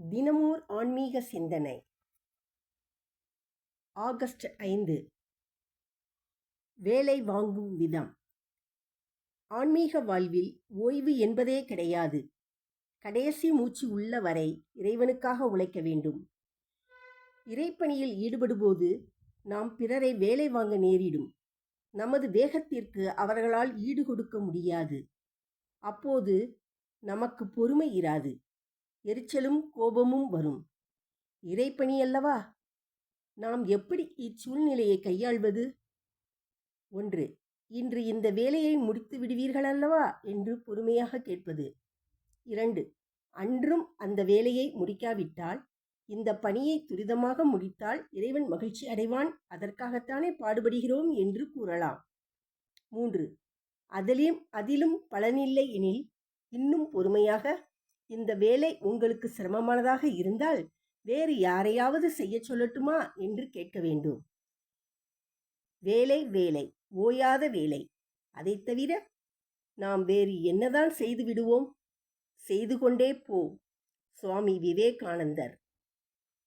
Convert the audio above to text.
தினமோர் ஆன்மீக சிந்தனை. ஆகஸ்ட் ஐந்து. வேலை வாங்கும் விதம். ஆன்மீக வாழ்வில் ஓய்வு என்பதே கிடையாது. கடைசி மூச்சு உள்ள வரை இறைவனுக்காக உழைக்க வேண்டும். இறைப்பணியில் ஈடுபடும்போது நாம் பிறரை வேலை வாங்க நேரிடும். நமது வேகத்திற்கு அவர்களால் ஈடு கொடுக்க முடியாது. அப்போது நமக்கு பொறுமை இராது. எரிச்சலும் கோபமும் வரும். இறைப்பணி அல்லவா? நாம் எப்படி இச்சூழ்நிலையை கையாள்வது? ஒன்று இன்று இந்த வேலையை முடித்து விடுவீர்கள் அல்லவா? என்று பொறுமையாக கேட்பது. இரண்டு அன்றும் அந்த வேலையை முடிக்காவிட்டால் இந்த பணியை துரிதமாக முடித்தால் இறைவன் மகிழ்ச்சி அடைவான் அதற்காகத்தானே பாடுபடுகிறோம் என்று கூறலாம். மூன்று அதிலும் அதிலும் பலனில்லை எனில் இன்னும் பொறுமையாக இந்த வேலை உங்களுக்கு சிரமமானதாக இருந்தால் வேறு யாரையாவது செய்யச் சொல்லட்டுமா என்று கேட்க வேண்டும். வேலை வேலை ஓயாத வேலை. அதைத் தவிர நாம் வேறு என்னதான் செய்து விடுவோம்? செய்து கொண்டே போ. சுவாமி விவேகானந்தர்.